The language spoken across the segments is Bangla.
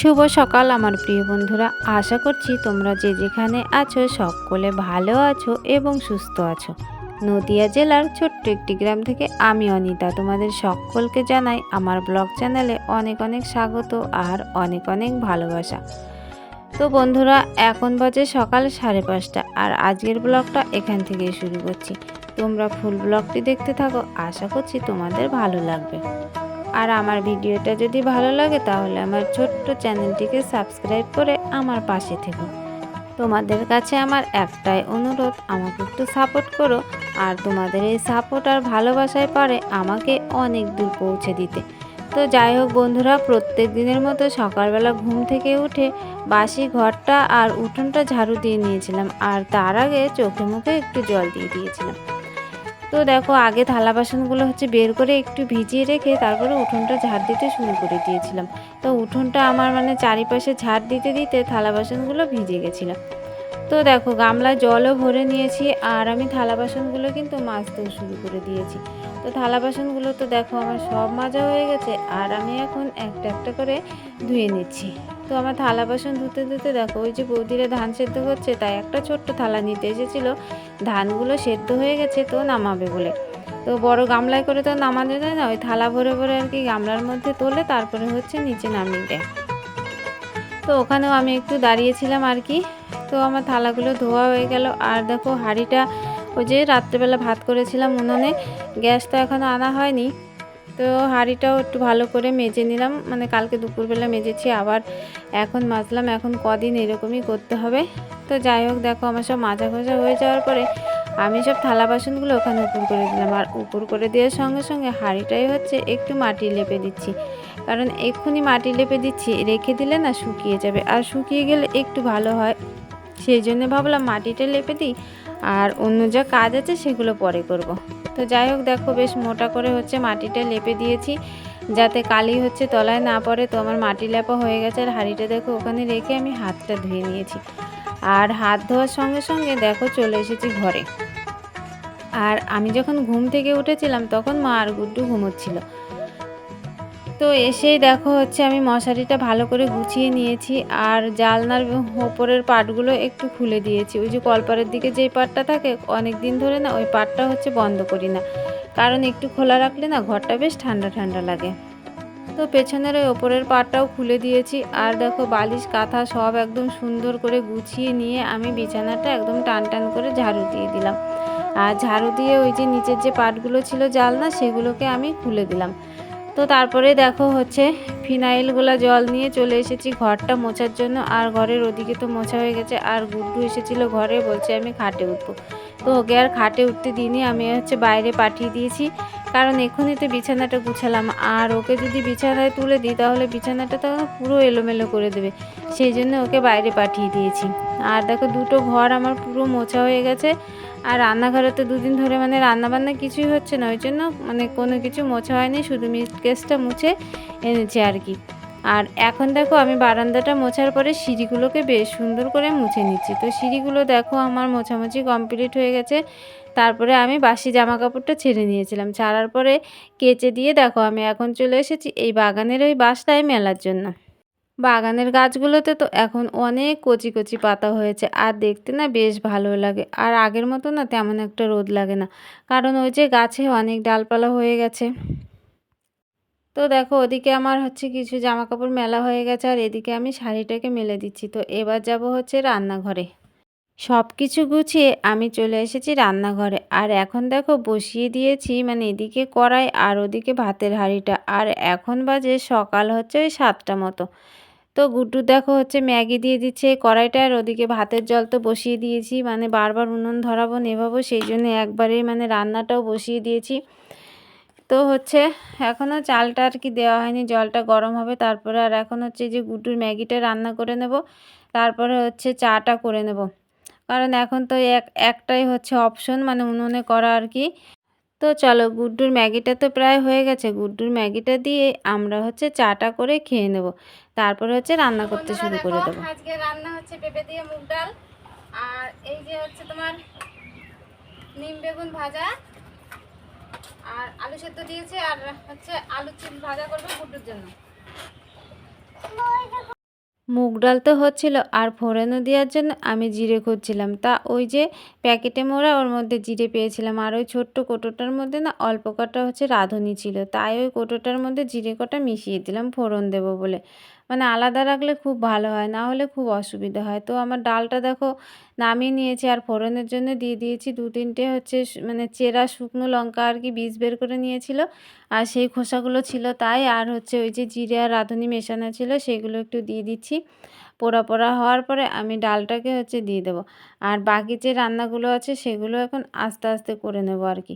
শুভ সকাল আমার প্রিয় বন্ধুরা। আশা করছি তোমরা যে যেখানে আছো সকলে ভালো আছো এবং সুস্থ আছো। নদিয়া জেলার ছোট্ট একটি গ্রাম থেকে আমি অনিতা তোমাদের সকলকে জানাই আমার ব্লগ চ্যানেলে অনেক অনেক স্বাগত আর অনেক অনেক ভালোবাসা। তো বন্ধুরা, এখন বাজে সকাল সাড়ে পাঁচটা আর আজকের ব্লগটা এখান থেকে শুরু করছি। তোমরা ফুল ব্লগটি দেখতে থাকো, আশা করছি তোমাদের ভালো লাগবে। আর আমার ভিডিওটা যদি ভালো লাগে তাহলে আমার ছোট্ট চ্যানেলটিকে সাবস্ক্রাইব করে আমার পাশে থেকো। তোমাদের কাছে আমার একটাই অনুরোধ, আমাকে একটু সাপোর্ট করো। আর তোমাদের এই সাপোর্ট আর ভালোবাসায় পারে আমাকে অনেক দূর পৌঁছে দিতে। তো যাই হোক বন্ধুরা, প্রত্যেক দিনের মতো সকালবেলা ঘুম থেকে উঠে বাসি ঘরটা আর উঠোনটা ঝাড়ু দিয়ে নিয়েছিলাম। আর তার আগে চোখে মুখে একটু জল দিয়ে দিয়েছিলাম। তো দেখো আগে থালা বাসনগুলো হচ্ছে বের করে একটু ভিজিয়ে রেখে তারপরে উঠোনটা ঝাড় দিতে শুরু করে দিয়েছিলাম। তো উঠোনটা আমার মানে চারিপাশে ঝাড় দিতে দিতে থালা বাসনগুলো ভিজে গেছিল। তো দেখো গামলা জলও ভরে নিয়েছি আর আমি থালা বাসনগুলো কিন্তু মাজতেও শুরু করে দিয়েছি। তো থালা বাসনগুলো তো দেখো আমার সব মাজা হয়ে গেছে, আর আমি এখন একটা একটা করে ধুয়ে নিচ্ছি। তো আমার থালা বাসন ধুতে ধুতে দেখো, ওই যে বৌদিরা ধান সেদ্ধ হচ্ছে তাই একটা ছোট্ট থালা নিতে এসেছিল। ধানগুলো সেদ্ধ হয়ে গেছে তো নামাবে বলে। তো বড় গামলায় করে তো নামানো যায় না, ওই থালা ভরে ভরে আর কি গামলার মধ্যে তোলে, তারপরে হচ্ছে নিচে নামিয়ে দেয়। তো ওখানেও আমি একটু দাঁড়িয়েছিলাম আর কি। তো আমার থালাগুলো ধোয়া হয়ে গেল, আর দেখো হাঁড়িটা ওই যে রাত্রেবেলা ভাত করেছিলাম উনুনে, গ্যাস তো এখনও আনা হয়নি। তো হাঁড়িটাও একটু ভালো করে মেজে নিলাম। মানে কালকে দুপুরবেলা মেজেছি, আবার এখন মাজলাম। এখন কদিন এরকমই করতে হবে। তো যাই হোক, দেখো আমার সব মাজা ঘষা হয়ে যাওয়ার পরে আমি সব থালা বাসনগুলো ওখানে উপর করে দিলাম। আর উপর করে দেওয়ার সঙ্গে সঙ্গে হাঁড়িটাই হচ্ছে একটু মাটি লেপে দিচ্ছি। কারণ এক্ষুনি মাটি লেপে দিচ্ছি, রেখে দিলে না শুকিয়ে যাবে। আর শুকিয়ে গেলে একটু ভালো হয়। সেই জন্য ভাবলাম মাটিটা লেপে দিই। আর অন্য যা কাজ আছে সেগুলো পরে করব। তো যাই হোক, দেখো বেশ মোটা করে হচ্ছে মাটিটা লেপে দিয়েছি। যাতে কালি হচ্ছে তলায় না পড়ে, তো আমার মাটি লেপা হয়ে গেছে। আর হাঁড়িটা দেখো, ওখানে রেখে আমি হাতটা ধুয়ে নিয়েছি। আর হাত ধোয়ার সঙ্গে সঙ্গে দেখো চলে এসেছি ঘরে। আর আমি যখন ঘুম থেকে উঠেছিলাম, তখন মা আর গুড্ডু ঘুমোচ্ছিল। তো এসেই দেখো হচ্ছে আমি মশারিটা ভালো করে গুছিয়ে নিয়েছি আর জালনার ওপরের পাটগুলো একটু খুলে দিয়েছি। ওই যে কলপারের দিকে যেই পাটটা থাকে অনেক দিন ধরে না ওই পাটটা হচ্ছে বন্ধ করি না। কারণ একটু খোলা রাখলে না ঘরটা বেশ ঠান্ডা ঠান্ডা লাগে। তো পেছনের ওই ওপরের পাটটাও খুলে দিয়েছি আর দেখো বালিশ, কাঁথা সব একদম সুন্দর করে গুছিয়ে নিয়ে আমি বিছানাটা একদম টান টান করে ঝাড়ু দিয়ে দিলাম। আর ঝাড়ু দিয়ে ওই যে নিচের যে পাটগুলো ছিল জালনা, সেগুলোকে আমি খুলে দিলাম। তো তারপরে দেখো হচ্ছে ফিনাইলগুলো জল নিয়ে চলে এসেছি ঘরটা মোছার জন্য। আর ঘরের ওদিকে তো মোছা হয়ে গেছে। আর গুড্ডু এসেছিল ঘরে, বলছে আমি খাটে উঠবো। তো ওকে আর খাটে উঠতে দিইনি, আমি হচ্ছে বাইরে পাঠিয়ে দিয়েছি। কারণ এখনই তো বিছানাটা গুছালাম। আর ওকে যদি বিছানায় তুলে দিই, তাহলে বিছানাটা তো পুরো এলোমেলো করে দেবে। সেই জন্য ওকে বাইরে পাঠিয়ে দিয়েছি। আর দেখো, দুটো ঘর আমার পুরো মোছা হয়ে গেছে। আর রান্নাঘরে তো দুদিন ধরে মানে রান্নাবান্না কিছুই হচ্ছে না। ওই জন্য মানে কোনো কিছু মোছা হয়নি, শুধু মিট কেসটা মুছে এনেছে আর কি। আর এখন দেখো আমি বারান্দাটা মোছার পরে সিঁড়িগুলোকে বেশ সুন্দর করে মুছে নিচ্ছি। তো সিঁড়িগুলো দেখো আমার মোছামুছি কমপ্লিট হয়ে গেছে। তারপরে আমি বাসি জামা কাপড়টা ছেড়ে নিয়েছিলাম। ছাড়ার পরে কেচে দিয়ে দেখো আমি এখন চলে এসেছি এই বাগানের ওই বাসটায় মেলার জন্য। বাগানের গাছগুলোতে তো এখন অনেক কচি কচি পাতা হয়েছে আর দেখতে না বেশ ভালো লাগে। আর আগের মতো না তেমন একটা রোদ লাগে না। কারণ ওই যে গাছে অনেক ডালপালা হয়ে গেছে। তো দেখো, ওদিকে আমার হচ্ছে কিছু জামা কাপড় মেলা হয়ে গেছে আর এদিকে আমি শাড়িটাকে মেলে দিচ্ছি। তো এবার যাব হচ্ছে রান্নাঘরে। সব কিছু গুছিয়ে আমি চলে এসেছি রান্নাঘরে। আর এখন দেখো, বসিয়ে দিয়েছি মানে এদিকে কড়াই আর ওদিকে ভাতের হাঁড়িটা। আর এখন বাজে সকাল হচ্ছে ওই সাতটা মতো। তো গুড্ডু দেখো হচ্ছে ম্যাগি দিয়ে দিচ্ছে কড়াইটা আর ওদিকে ভাতের জল তো বসিয়ে দিয়েছি। মানে বারবার উনুন ধরাবো, নেভাবো, সেই জন্য একবারেই মানে রান্নাটাও বসিয়ে দিয়েছি। তো হচ্ছে এখনও চালটা আর কি দেওয়া হয়নি জলটা গরম হবে। তারপরে আর এখন হচ্ছে যে গুড্ডুর ম্যাগিটা রান্না করে নেব তারপরে হচ্ছে চাটা করে নেব। কারণ এখন তো এক একটাই হচ্ছে অপশন মানে উনুনে করা আর কি। তো চলো গুড্ডুর ম্যাগিটা তো প্রায় হয়ে গেছে গুড্ডুর ম্যাগিটা দিয়ে আমরা হচ্ছে চাটা করে খেয়ে নেব। তারপরে হচ্ছে রান্না করতে শুরু করে দেবো। আজকে রান্না হচ্ছে পেঁপে দিয়ে মুগ ডাল আর এই যে হচ্ছে তোমার নিম বেগুন ভাজা আর আলু সেদ্ধ দিয়েছে আর হচ্ছে আলু চিপস ভাজা করবে গুড্ডুর জন্য। মুগ ডাল তো হচ্ছিল, আর ফোড়নও দেওয়ার জন্য আমি জিরে খুঁজছিলাম। তা ওই যে প্যাকেটে মোড়া, ওর মধ্যে জিরে পেয়েছিলাম। আর ওই ছোট্ট কোটোটার মধ্যে না অল্প কটা হচ্ছে রাঁধুনি ছিল। তাই ওই কোটোটার মধ্যে জিরে কটা মিশিয়ে দিলাম, ফোড়ন দেবো বলে। মানে আলাদা রাখলে খুব ভালো হয়, না হলে খুব অসুবিধা হয়। তো আমার ডালটা দেখো নামিয়ে নিয়েছি আর ফোড়নের জন্য দিয়ে দিয়েছি দু তিনটে হচ্ছে মানে চেরা শুকনো লঙ্কা আর কি বীজ বের করে নিয়েছিল। আর সেই খোসাগুলো ছিল তাই, আর হচ্ছে ওই যে জিরে আর রাঁধুনি মেশানো ছিল সেগুলো একটু দিয়ে দিচ্ছি। পোড়া পোড়া হওয়ার পরে আমি ডালটাকে হচ্ছে দিয়ে দেবো। আর বাকি যে রান্নাগুলো আছে সেগুলো এখন আস্তে আস্তে করে নেব আর কি।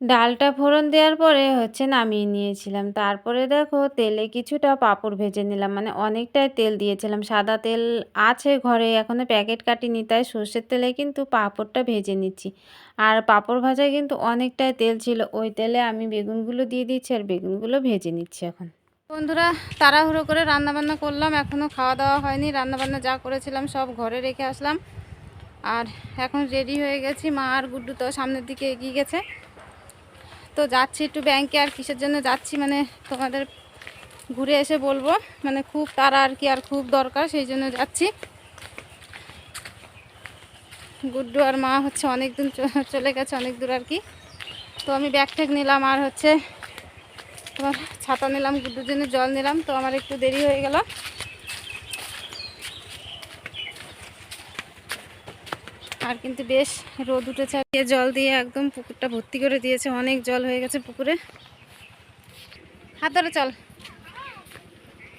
ডালটা ফোড়ন দেওয়ার পরে হচ্ছে নামিয়ে নিয়েছিলাম। তারপরে দেখো তেলে কিছুটা পাঁপড় ভেজে নিলাম। মানে অনেকটাই তেল দিয়েছিলাম। সাদা তেল আছে ঘরে এখনও প্যাকেট কাটিনি, তাই সর্ষের তেলে কিন্তু পাঁপড়টা ভেজে নিচ্ছি। আর পাঁপড় ভাজায় কিন্তু অনেকটাই তেল ছিল। ওই তেলে আমি বেগুনগুলো দিয়ে দিচ্ছি আর বেগুনগুলো ভেজে নিচ্ছি এখন। বন্ধুরা, তাড়াহুড়ো করে রান্নাবান্না করলাম। এখনও খাওয়া দাওয়া হয়নি। রান্নাবান্না যা করেছিলাম সব ঘরে রেখে আসলাম। আর এখন রেডি হয়ে গেছি। মা আর গুড্ডু তো সামনের দিকে এগিয়ে গেছে। তো যাচ্ছি একটু ব্যাংকে আর কিসের জন্য যাচ্ছি মানে তোমাদের ঘুরে এসে বলব। মানে খুব তারা আর কি, আর খুব দরকার, সেই জন্য যাচ্ছি। গুড্ডু আর মা হচ্ছে অনেক দিন চলে গেছে, অনেক দূর আর কি। তো আমি ব্যাগ ট্যাগ নিলাম আর হচ্ছে তোমার ছাতা নিলাম, গুড্ডুর জন্য জল নিলাম। তো আমার একটু দেরি হয়ে গেল। আর কিন্তু বেশ রোদ উঠেছে জল দিয়ে একদম পুকুরটা ভর্তি করে দিয়েছে। অনেক জল হয়ে গেছে পুকুরে। হাত ধরে, চল।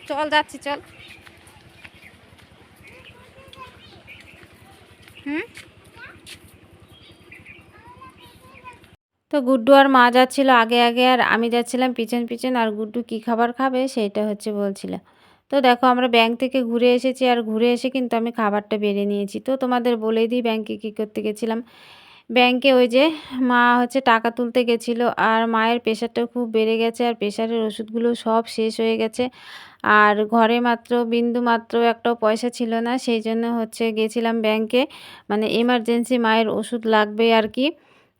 চল, যাচ্ছি, চল। হুম? তো গুড্ডু আর মা যাচ্ছিল আগে আগে, আর আমি যাচ্ছিলাম পিছন পিছন, আর গুড্ডু কী খাবার খাবে সেইটা হচ্ছে বলছিল। তো দেখো আমরা ব্যাংক থেকে ঘুরে এসেছি আর ঘুরে এসে কিন্তু আমি খাবারটা বেড়ে নিয়েছি। তো তোমাদের বলেই দিই ব্যাংকে কী করতে গেছিলাম। ব্যাংকে ওই যে মা হচ্ছে টাকা তুলতে গেছিল আর মায়ের প্রেশারটা খুব বেড়ে গেছে আর প্রেশারের ওষুধগুলো সব শেষ হয়ে গেছে। আর ঘরে মাত্র, বিন্দু মাত্র একটাও পয়সা ছিল না। সেই জন্য হচ্ছে গেছিলাম ব্যাংকে মানে এমার্জেন্সি মায়ের ওষুধ লাগবে আর কি।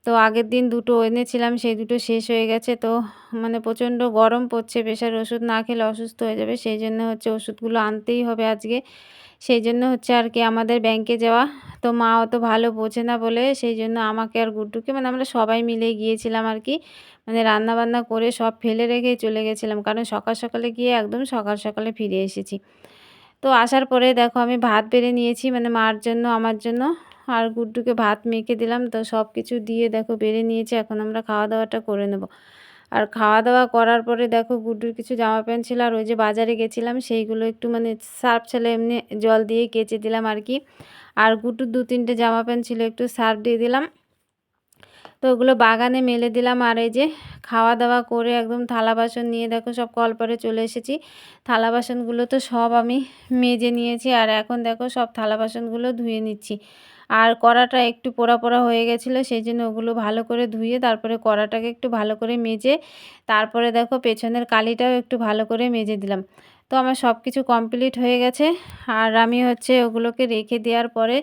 তো আগের দিন দুটো এনেছিলাম, সেই দুটো শেষ হয়ে গেছে। তো মানে প্রচণ্ড গরম পড়ছে, প্রেশার ওষুধ না খেলে অসুস্থ হয়ে যাবে, সেই জন্য হচ্ছে ওষুধগুলো আনতেই হবে আজকে। সেই জন্য হচ্ছে আর কি আমাদের ব্যাংকে যাওয়া। তো মা অত ভালো বোঝে না বলে, সেই জন্য আমাকে আর গুড্ডুকে মানে আমরা সবাই মিলে গিয়েছিলাম আর কি মানে রান্না বান্না করে সব ফেলে রেখেই চলে গেছিলাম। কারণ সকাল সকালে গিয়ে একদম সকাল সকালে ফিরে এসেছি। তো আসার পরে দেখো আমি ভাত বেড়ে নিয়েছি মানে মার জন্য, আমার জন্য। আর গুড্ডুকে ভাত মেখে দিলাম, তো সব কিছু দিয়ে দেখো বেড়ে নিয়েছে, এখন আমরা খাওয়া দাওয়াটা করে নেব। আর খাওয়া দাওয়া করার পরে দেখো গুড্ডুর কিছু জামা প্যান্ট ছিল, আর ওই যে বাজারে গেছিলাম, সেইগুলো একটু মানে সার্ফ ছেলে এমনি জল দিয়ে কেচে দিলাম আর কি। আর গুড্ডুর দু তিনটে জামা প্যান্ট ছিল, একটু সার্ফ দিয়ে দিলাম। তো ওগুলো বাগানে মেলে দিলাম আর এই যে খাওয়া দাওয়া করে একদম থালা বাসন নিয়ে দেখো সব কলপারে চলে এসেছি। থালা বাসনগুলো তো সব আমি মেজে নিয়েছি আর এখন দেখো সব থালা বাসনগুলো ধুয়ে নিচ্ছি। আর কড়াটা একটু পোড়া পোড়া হয়ে গেছিল সেই জন্য ওগুলো ভালো করে ধুয়ে তারপরে কড়াটাকে একটু ভালো করে মেজে তারপরে দেখো পেছনের কালিটাও একটু ভালো করে মেজে দিলাম। তো আমার সব কিছু কমপ্লিট হয়ে গেছে। আর আমি হচ্ছে ওগুলোকে রেখে দেওয়ার পরে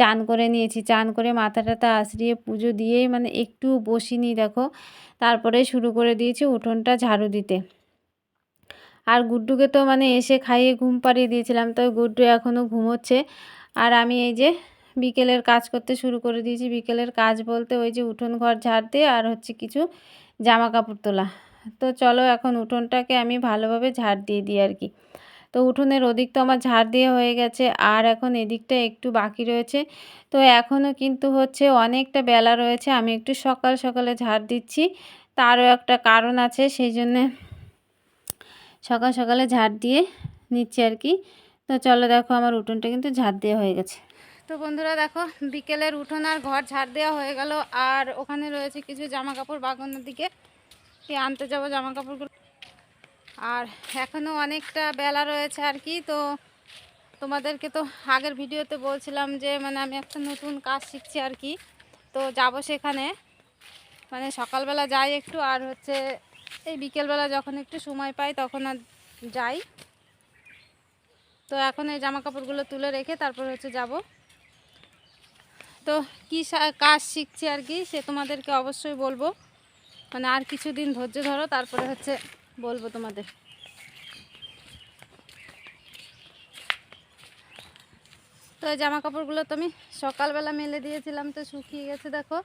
চান করে নিয়েছি। চান করে মাথা টাথা আশ্রিয়ে পুজো দিয়েই মানে একটু বসিনি দেখো। তারপরে শুরু করে দিয়েছি উঠোনটা ঝাড়ু দিতে। আর গুড্ডুকে তো মানে এসে খাইয়ে ঘুম পাড়িয়ে দিয়েছিলাম, তো গুড্ডু এখনও ঘুমোচ্ছে। আর আমি এই যে বিকেলের কাজ করতে শুরু করে দিয়েছি। বিকেলের কাজ বলতে ওই যে উঠোন ঘর ঝাড় দিয়ে আর হচ্ছে কিছু জামা কাপড় তোলা। তো চলো এখন উঠোনটাকে আমি ভালোভাবে ঝাড় দিয়ে দিই আর কি। তো উঠোনের ওদিক তো আমার ঝাড় দিয়ে হয়ে গেছে, আর এখন এদিকটা একটু বাকি রয়েছে। তো এখনও কিন্তু হচ্ছে অনেকটা বেলা রয়েছে, আমি একটু সকাল সকালে ঝাড় দিচ্ছি। তারও একটা কারণ আছে, সেই জন্যে সকাল সকালে ঝাড় দিয়ে নিচ্ছি আর কি। তো চলো দেখো আমার উঠোনটা কিন্তু ঝাড় দেওয়া হয়ে গেছে। তো বন্ধুরা দেখো, বিকেলের উঠোন আর ঘর ঝাড় দেওয়া হয়ে গেল, আর ওখানে রয়েছে কিছু জামা কাপড় বাগানোর দিকে। এই আনতে যাব জামা কাপড়গুলো আর এখনও অনেকটা বেলা রয়েছে আর কি, তো তোমাদেরকে তো আগের ভিডিওতে বলছিলাম যে মানে আমি একটা নতুন কাজ শিখছি আর কি, তো যাব সেখানে। মানে সকালবেলা যাই একটু, আর হচ্ছে এই বিকেলবেলা যখন একটু সময় পাই তখন আর যাই। তো এখন এই জামা কাপড়গুলো তুলে রেখে তারপর হচ্ছে যাব। তো কী কাজ শিখছি আর কি, সে তোমাদেরকে অবশ্যই বলব। মানে আর কিছুদিন ধৈর্য ধরো, তারপরে হচ্ছে বলব তোমাদের। তো জামা কাপড়গুলো তো আমি সকালবেলা মেলে দিয়েছিলাম, তো শুকিয়ে গেছে দেখো।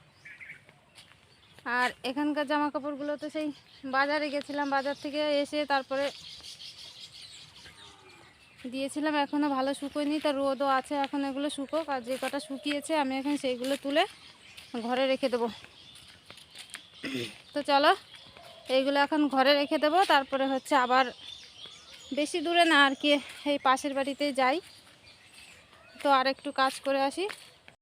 আর এখানকার জামা কাপড়গুলো তো সেই বাজারে গেছিলাম, বাজার থেকে এসে তারপরে দিয়েছিলাম এখনও ভালো শুকোয়নি, তা রোদও আছে, এখন এগুলো শুকোক, আর যে কটা শুকিয়েছে আমি এখন সেইগুলো তুলে ঘরে রেখে দেবো। তো চলো, এইগুলো এখন ঘরে রেখে দেবো। তারপরে হচ্ছে আবার বেশি দূরে না, আর কি, এই পাশের বাড়িতে যাই। তো আর একটু কাজ করে আসি।